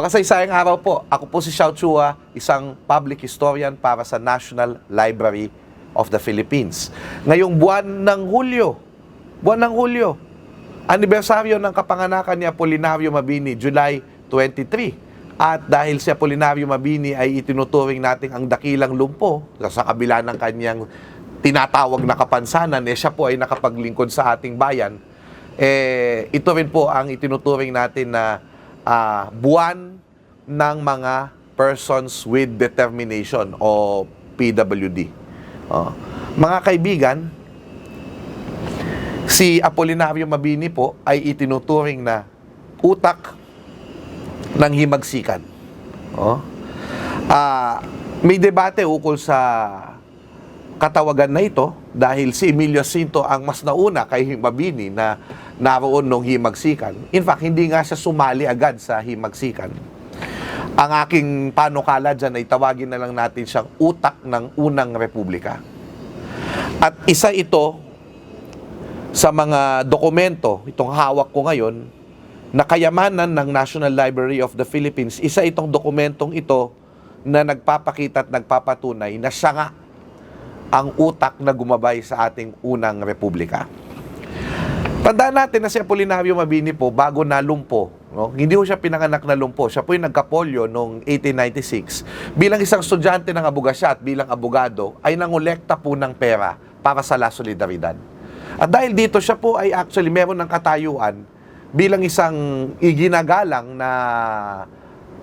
Makasaysayang araw po. Ako po si Xiao Chua, isang public historian para sa National Library of the Philippines. Ngayong buwan ng Hulyo, buwan ng Hulyo, anibersaryo ng kapanganakan ni Apolinario Mabini, July 23. At dahil si Apolinario Mabini ay itinuturing nating ang dakilang lumpo sa kabila ng kanyang tinatawag na kapansanan, eh siya po ay nakapaglingkod sa ating bayan, eh, ito rin po ang itinuturing natin na ah, buwan ng mga persons with determination o PWD. Oh. Mga kaibigan, si Apolinario Mabini po ay itinuturing na utak ng himagsikan. Oh. Ah, may debate ukol sa katawagan na ito dahil si Emilio Cinto ang mas nauna kay Mabini na naroon nung himagsikan. In fact, hindi nga siya sumali agad sa himagsikan. Ang aking panukala dyan ay tawagin na lang natin siyang utak ng unang republika. At isa ito sa mga dokumento, itong hawak ko ngayon, na kayamanan ng National Library of the Philippines, isa itong dokumentong ito na nagpapakita at nagpapatunay na siya nga ang utak na gumabay sa ating unang republika. Tandaan natin na si Apolinario Mabini po, bago nalumpo, no? hindi ho siya pinanganak na lumpo. Siya po yung nagkapolyo noong 1896. Bilang isang estudyante ng abogasya at bilang abogado, ay nangolekta po ng pera para sa La Solidaridad. At dahil dito, siya po ay actually meron ng katayuan bilang isang iginagalang na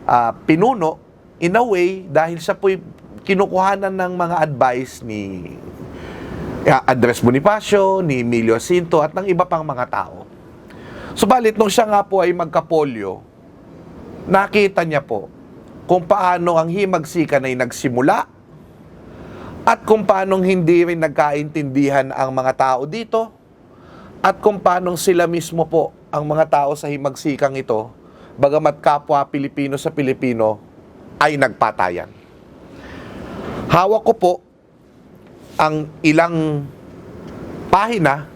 ah, pinuno in a way dahil siya po kinukuhanan ng mga advice ni uh, Andres Bonifacio, ni Emilio Cinto at ng iba pang mga tao. Subalit nung siya nga po ay magkapolyo, nakita niya po kung paano ang himagsikan ay nagsimula at kung paano hindi rin nagkaintindihan ang mga tao dito at kung paano sila mismo po ang mga tao sa himagsikang ito, bagamat kapwa Pilipino sa Pilipino, ay nagpatayan. Hawak ko po ang ilang pahina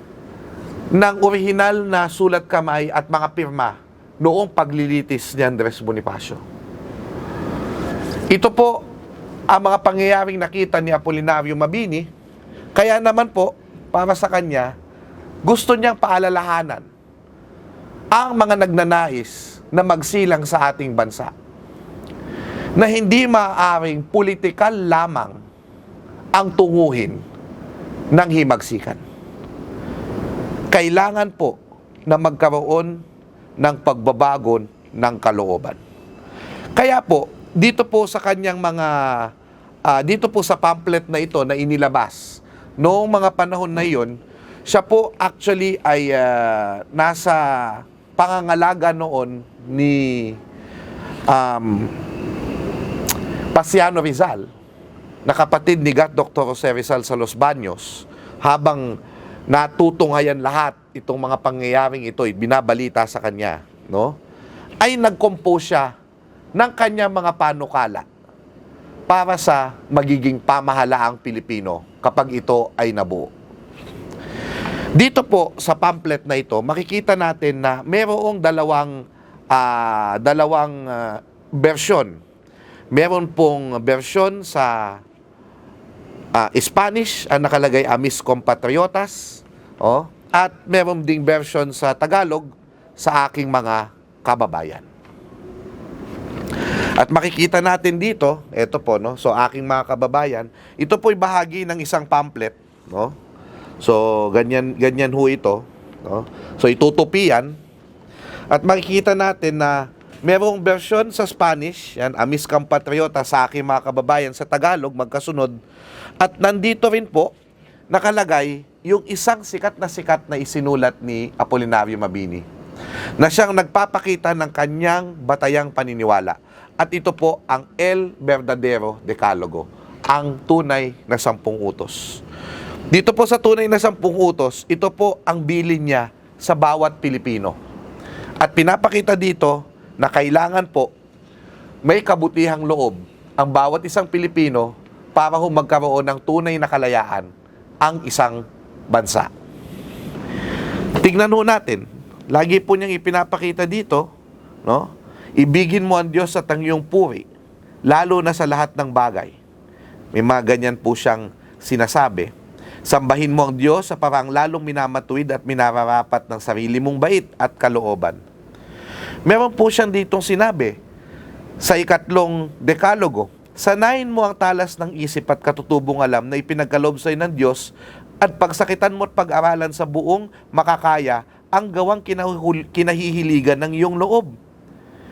ng orihinal na sulat kamay at mga pirma noong paglilitis ni Andres Bonifacio. Ito po ang mga pangyayaring nakita ni Apolinario Mabini, kaya naman po, para sa kanya, gusto niyang paalalahanan ang mga nagnanais na magsilang sa ating bansa na hindi maaaring politikal lamang ang tunguhin ng himagsikan. Kailangan po na magkaroon ng pagbabago ng kalooban. Kaya po, dito po sa kanyang mga, ah, dito po sa pamphlet na ito na inilabas, noong mga panahon na iyon, siya po actually ay ah, nasa pangangalaga noon ni um, Pasiano Rizal, na kapatid ni Gat Dr. Jose Rizal sa Los Baños, habang natutunghayan lahat itong mga pangyayaring ito, binabalita sa kanya, no? ay nag-compose siya ng kanyang mga panukala para sa magiging pamahalaang Pilipino kapag ito ay nabuo. Dito po sa pamphlet na ito, makikita natin na mayroong dalawang ah, dalawang ah, bersyon. Meron pong bersyon sa ah, Spanish ang nakalagay Amis Compatriotas, oh, at meron ding version sa Tagalog sa aking mga kababayan. At makikita natin dito, ito po no, so aking mga kababayan, ito po'y bahagi ng isang pamphlet, no? So ganyan ganyan ho ito, no? So itutupi yan. At makikita natin na merong version sa Spanish, yan, Amis Compatriota sa aking mga kababayan sa Tagalog, magkasunod. At nandito rin po, nakalagay yung isang sikat na sikat na isinulat ni Apolinario Mabini na siyang nagpapakita ng kanyang batayang paniniwala. At ito po ang El Verdadero Decalogo, ang tunay na sampung utos. Dito po sa tunay na sampung utos, ito po ang bilin niya sa bawat Pilipino. At pinapakita dito na kailangan po may kabutihang loob ang bawat isang Pilipino para ho magkaroon ng tunay na kalayaan ang isang bansa. Tingnan ho natin, lagi po niyang ipinapakita dito, no? Ibigin mo ang Diyos at ang iyong puri, lalo na sa lahat ng bagay. May mga ganyan po siyang sinasabi. Sambahin mo ang Diyos sa parang lalong minamatuwid at minararapat ng sarili mong bait at kalooban. Meron po siyang ditong sinabi sa ikatlong dekalogo, sanayin mo ang talas ng isip at katutubong alam na ipinagkaloob sa'yo ng Diyos at pagsakitan mo at pag-aralan sa buong makakaya ang gawang kinahihiligan ng iyong loob.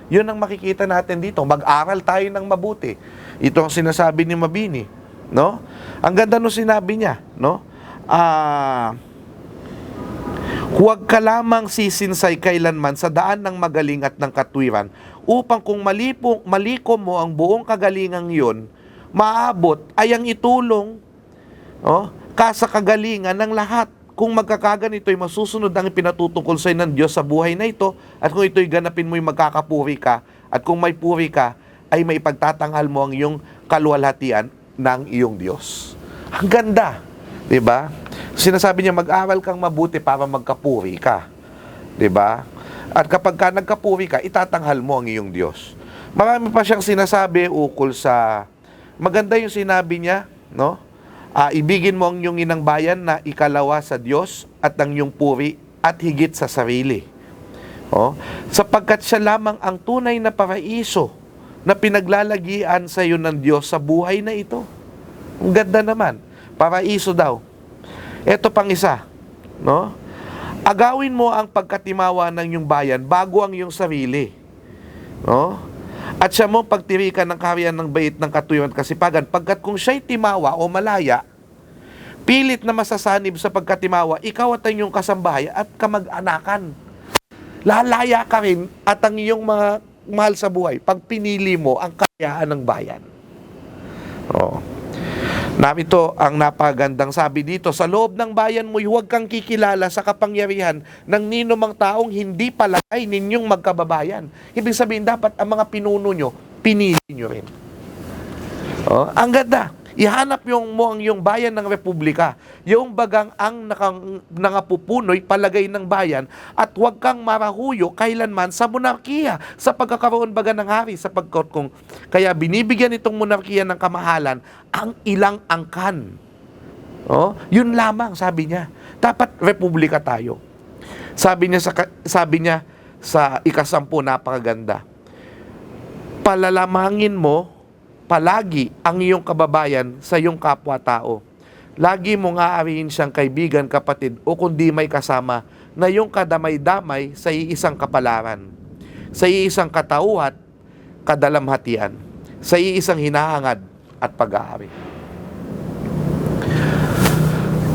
Yun ang makikita natin dito. Mag-aral tayo ng mabuti. Ito ang sinasabi ni Mabini, no? Ang ganda no sinabi niya, no? Ah, Huwag ka lamang sisinsay kailanman sa daan ng magaling at ng katwiran upang kung malipong, maliko mo ang buong kagalingang yon, maabot ay ang itulong oh, ka sa kagalingan ng lahat. Kung magkakaganito ay masusunod ang pinatutungkol sa ng Diyos sa buhay na ito at kung ito'y ganapin mo'y magkakapuri ka at kung may puri ka ay may pagtatanghal mo ang iyong kaluwalhatian ng iyong Diyos. Ang ganda, 'di ba? Sinasabi niya mag-aral kang mabuti para magkapuri ka. 'Di ba? At kapag ka nagkapuri ka, itatanghal mo ang iyong Diyos. Marami pa siyang sinasabi ukol sa maganda yung sinabi niya, no? Ah, ibigin mo ang iyong inang bayan na ikalawa sa Diyos at ang iyong puri at higit sa sarili. Oh, sapagkat siya lamang ang tunay na paraiso na pinaglalagian sa iyo ng Diyos sa buhay na ito. Ang ganda naman. Paraiso daw. Ito pang isa, no? Agawin mo ang pagkatimawa ng iyong bayan bago ang iyong sarili. No? At siya mo pagtirikan ng kaharian ng bait ng katuyon at kasipagan, pagkat kung siya'y timawa o malaya, pilit na masasanib sa pagkatimawa, ikaw at ang iyong kasambahay at kamag-anakan. Lalaya ka rin at ang iyong mga mahal sa buhay pag pinili mo ang kayaan ng bayan. Oh. Narito ang napagandang sabi dito, sa loob ng bayan mo'y huwag kang kikilala sa kapangyarihan ng ninumang taong hindi palagay ninyong magkababayan. Ibig sabihin, dapat ang mga pinuno nyo, pinili nyo rin. Oh, ang ganda. Ihanap yung mo ang yung bayan ng republika. Yung bagang ang nakang, nangapupunoy palagay ng bayan at huwag kang marahuyo kailanman sa monarkiya sa pagkakaroon baga ng hari sa pagkot kung kaya binibigyan itong monarkiya ng kamahalan ang ilang angkan. Oh, yun lamang sabi niya. Dapat republika tayo. Sabi niya sa sabi niya sa ikasampu napakaganda. Palalamangin mo palagi ang iyong kababayan sa iyong kapwa-tao. Lagi mong aarihin siyang kaibigan, kapatid, o kundi may kasama na iyong kadamay-damay sa iisang kapalaran, sa iisang katauhat, kadalamhatian, sa iisang hinahangad at pag-aari.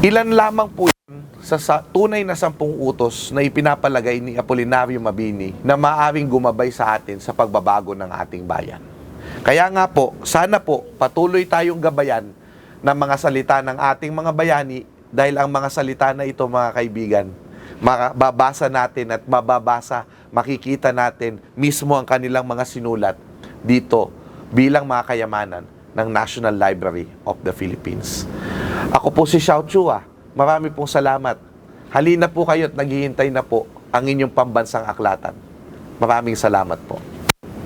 Ilan lamang po sa, sa tunay na sampung utos na ipinapalagay ni Apolinario Mabini na maaring gumabay sa atin sa pagbabago ng ating bayan. Kaya nga po, sana po patuloy tayong gabayan ng mga salita ng ating mga bayani dahil ang mga salita na ito mga kaibigan, mababasa natin at mababasa, makikita natin mismo ang kanilang mga sinulat dito bilang mga kayamanan ng National Library of the Philippines. Ako po si Xiao Chua. Marami pong salamat. Halina po kayo at naghihintay na po ang inyong pambansang aklatan. Maraming salamat po.